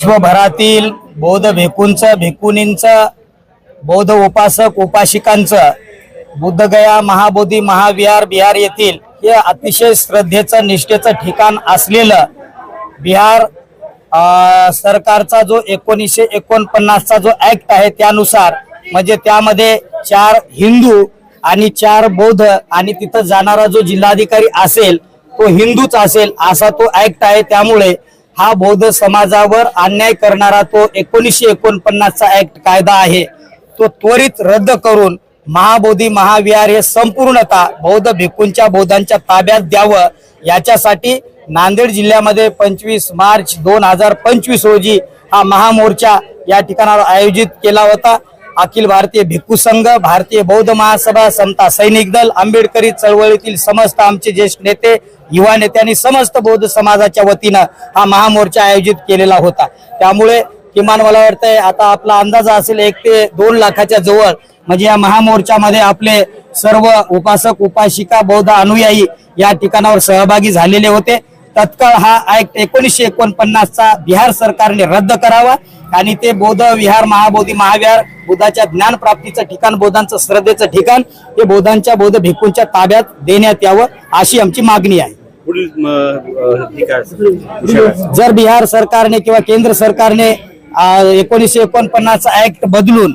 विश्वभरातील बौद्ध भिकूंचं भिकुनींचं बौद्ध उपासक उपासिकांचं बुद्धगया महाबोधी महाविहार बिहार येथील हे अतिशय श्रद्धेचं निष्ठेचं ठिकाण असलेलं बिहार सरकारचा जो एकोणीसशे एकोणपन्नासचा जो ऍक्ट आहे त्यानुसार म्हणजे त्यामध्ये चार हिंदू आणि चार बौद्ध आणि तिथं जाणारा जो जिल्हाधिकारी असेल तो हिंदूच असेल असा तो ऍक्ट आहे. त्यामुळे हा बौद्ध समाजावर अन्याय करणारा तो एकोणीसशे एकोणपन्नासचा ऍक्ट कायदा आहे. तो त्वरित रद्द करून महाबोधी महाविहार हे संपूर्णतः बौद्ध भिक्खूंच्या बौद्धांच्या ताब्यात द्यावं. याच्यासाठी नांदेड जिल्ह्यामध्ये पंचवीस मार्च दोन हजार पंचवीस रोजी हा महामोर्चा या ठिकाणावर आयोजित केला होता. अखिल भारतीय भिक्खू संघ भारतीय बौद्ध महासभा संता सैनिक दल आंबेडकरी चळवळीतील समस्त आमचे ज्येष्ठ नेते युवा नेत्यांनी समस्त बौद्ध समाजाच्या वतीनं हा महामोर्चा आयोजित केलेला होता. त्यामुळे किमान मला वाटतंय आता आपला अंदाज असेल एक ते दोन लाखाच्या जवळ. म्हणजे या महामोर्चामध्ये आपले सर्व उपासक उपासिका बौद्ध अनुयायी या ठिकाणावर सहभागी झालेले होते. तत्काळ हा ऍक्ट एकोणीसशे एकोणपन्नासचा बिहार सरकारने रद्द करावा आणि ते बौद्ध विहार महाबोधी महाविहार बुद्धाच्या ज्ञान प्राप्तीचं ठिकाण बौद्धांचं श्रद्धेचं ठिकाण हे बौद्धांच्या बौद्ध भिक्खूंच्या ताब्यात देण्यात यावं अशी आमची मागणी आहे? जर बिहार सरकारने किंवा केंद्र सरकारने एकोणीसशे एकोणपन्नासचा ऍक्ट बदलून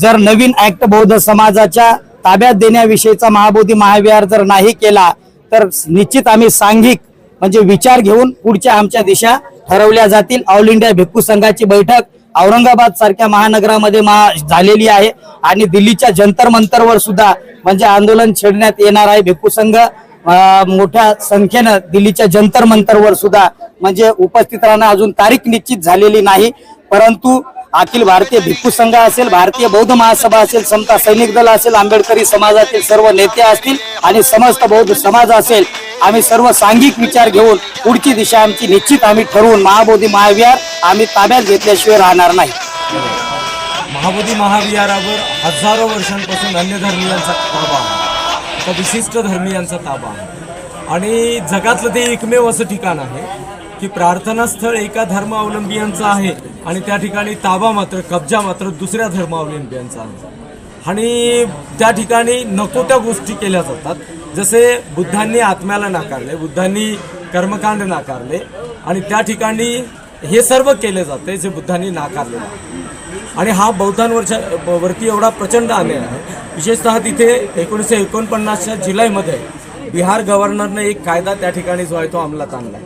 जर नवीन ऍक्ट बौद्ध समाजाच्या ताब्यात देण्याविषयीचा महाबोधी महाविहार जर नाही केला तर निश्चित आम्ही सांघिक म्हणजे विचार घेऊन पुढच्या आमच्या दिशा ठरवल्या जातील. ऑल इंडिया भिक्खू संघाची बैठक औरंगाबाद सारख्या महानगरामध्ये मा झालेली आहे आणि दिल्लीच्या जंतर मंतरवर सुद्धा म्हणजे आंदोलन छेडण्यात येणार आहे. भिक्खू संघ मोठ्या संख्येनं दिल्लीच्या जंतर मंतरवर सुद्धा म्हणजे उपस्थित राहणं अजून तारीख निश्चित झालेली नाही. परंतु अखिल भारतीय भिक्खू संघ असेल भारतीय बौद्ध महासभा असेल समता सैनिक दल असेल आंबेडकरी समाजातील सर्व नेते असतील आणि समस्त बौद्ध समाज असेल आम्ही सर्व सांघिक विचार घेऊन पुढची दिशा आमची निश्चित आम्ही ठरवून महाबोधी महाविहार आम्ही ताब्यात घेतल्याशिवाय राहणार नाही. महाबोधी महाविहारावर हजारो वर्षांपासून अन्य धर्मियांचा ताबा आहे. तर विशिष्ट धर्मियांचा ताबा आहे. आणि जगातलं ते एकमेव असं ठिकाण आहे की प्रार्थनास्थळ एका धर्मावलंबियांचं आहे आणि त्या ठिकाणी ताबा मात्र कब्जा मात्र दुसऱ्या धर्मावलंबियांचा आहे. आणि त्या ठिकाणी नको त्या गोष्टी केल्या जातात. जसे बुद्धांनी आत्म्याला नाकारले बुद्धांनी कर्मकांड नाकारले आणि त्या ठिकाणी हे सर्व केले जाते जे बुद्धांनी नाकारले. आणि हा बौद्धांवरच्या वरती एवढा प्रचंड अन्याय आहे. विशेषतः तिथे एकोणीसशे एकोणपन्नासच्या जुलैमध्ये बिहार गव्हर्नरने एक कायदा त्या ठिकाणी जो आहे तो अंमलात आणला.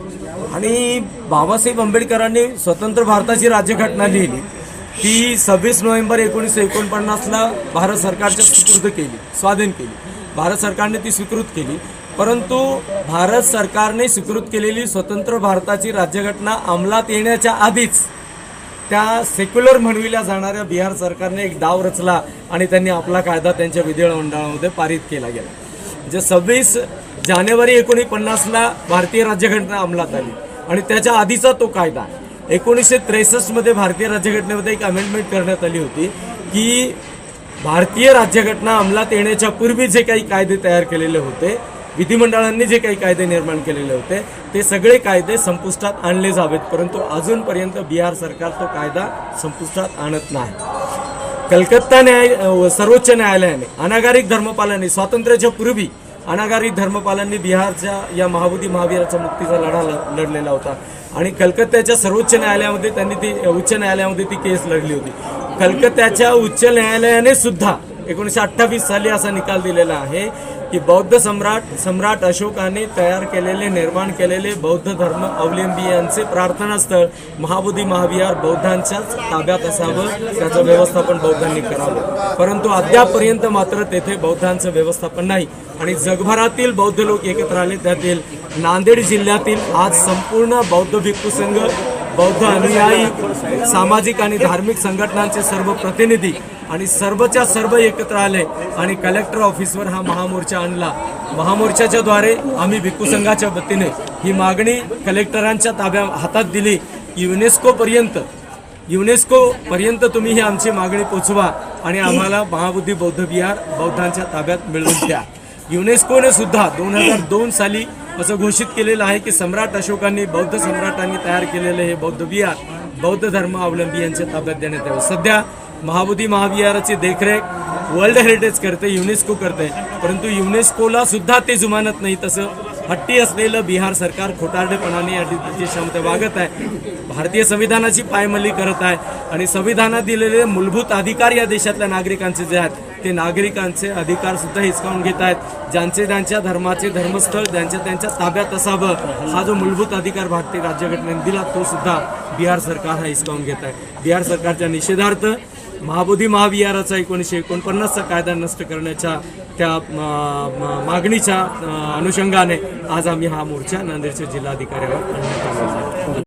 आणि बाबासाहेब आंबेडकरांनी स्वतंत्र भारताची राज्यघटना लिहिली. ती सव्वीस नोव्हेंबर एकोणीसशे एकोणपन्नासला भारत सरकारच्या सुपूर्द केली स्वाधीन केली. भारत सरकारने ती स्वीकृत केली. परंतु भारत सरकारने स्वीकृत केलेली स्वतंत्र भारताची राज्यघटना अंमलात येण्याच्या आधीच त्या सेक्युलर म्हणविल्या जाणाऱ्या बिहार सरकारने एक डाव रचला आणि त्यांनी आपला कायदा त्यांच्या विधिमंडळामध्ये पारित केला गेला. जे सव्वीस जानेवारी एकोणीपन्नासला भारतीय राज्यघटना अंमलात आली आणि त्याच्या आधीचा तो कायदा. एकोणीसशे त्रेसष्टमध्ये भारतीय राज्यघटनेमध्ये एक अमेंडमेंट करण्यात आली होती की भारतीय राज्यघटना अंमलात येण्याच्या पूर्वी जे काही कायदे तयार केलेले होते विधिमंडळांनी जे काही कायदे निर्माण केलेले होते ते सगळे कायदे संपुष्टात आणले जावेत परंतु अजूनपर्यंत बिहार सरकार तो कायदा संपुष्टात आणत नाही. कलकत्ता न्याय सर्वोच्च न्यायालयाने अनागारिक धर्मपालांनी स्वातंत्र्याच्या पूर्वी अनागारिक धर्मपालांनी बिहारच्या या महाबोधी महावीराचा मुक्तीचा लढा ल- लढलेला होता. आणि कलकत्त्याच्या सर्वोच्च न्यायालयामध्ये त्यांनी ती उच्च न्यायालयामध्ये ती केस लढली होती. कलकत्याच्या उच्च न्यायालयाने सुद्धा एकोणीसशे अठ्ठावीस साली असा निकाल दिलेला आहे की बौद्ध सम्राट सम्राट अशोकाने तयार केलेले निर्माण केलेले बौद्ध धर्म अवलंबियांचे प्रार्थनास्थळ महाबोधी महाविहार बौद्धांच्याच ताब्यात असावं त्याचं व्यवस्थापन बौद्धांनी करावं. परंतु अद्यापर्यंत मात्र तेथे बौद्धांचं व्यवस्थापन नाही. आणि जगभरातील बौद्ध लोक एकत्र आले त्यातील नांदेड जिल्ह्यातील आज संपूर्ण बौद्ध भिक्खू संघ बौद्ध अनुयायी सामाजिक आणि धार्मिक संघटनांचे सर्व प्रतिनिधी आणि सर्वच्या सर्व एकत्र आले आणि कलेक्टर ऑफिसवर हा महामोर्चा आणला. महामोर्चाच्या द्वारे आम्ही भिक्खू संघाच्या वतीने ही मागणी कलेक्टरांच्या ताब्या हातात दिली. युनेस्कोपर्यंत युनेस्को पर्यंत युनेस्को पर्यंत तुम्ही ही आमची मागणी पोचवा आणि आम्हाला महाबुद्धी बौद्ध विहार बौद्धांच्या ताब्यात मिळवून द्या. युनेस्कोने सुद्धा दोन हजार दोन साली असं घोषित केलेलं आहे की सम्राट अशोकांनी बौद्ध सम्राटांनी तयार केलेले हे बौद्ध विहार बौद्ध धर्मावलंबी यांच्या ताब्यात देण्यात यावं. सध्या महाबोधी महाविहाराची देखरेख वर्ल्ड हेरिटेज करते युनेस्को करते. परंतु युनेस्कोला सुद्धा ते जुमानत नाही. तसं हट्टी असलेलं बिहार सरकार खोटारडेपणाने या दिशेमध्ये वागत आहे. भारतीय संविधानाची पायमल्ली करत आहे. आणि संविधानात दिलेले मूलभूत अधिकार या देशातल्या नागरिकांचे जे आहेत ते नागरिकांचे अधिकार सुद्धा हिसकावून घेत आहेत. ज्यांचे त्यांच्या धर्माचे धर्मस्थळ ज्यांच्या त्यांच्या ताब्यात असावं हा जो मूलभूत अधिकार भारतीय राज्यघटनेने दिला तो सुद्धा बिहार सरकार हा हिसकावून घेत आहे. बिहार सरकारच्या निषेधार्थ महाबोधी महाविहाराचा एकोणीसशे एकोणपन्नासचा कायदा नष्ट करण्याच्या त्या मागणीच्या अनुषंगाने आज आम्ही हा मोर्चा नांदेडच्या जिल्हाधिकाऱ्यावर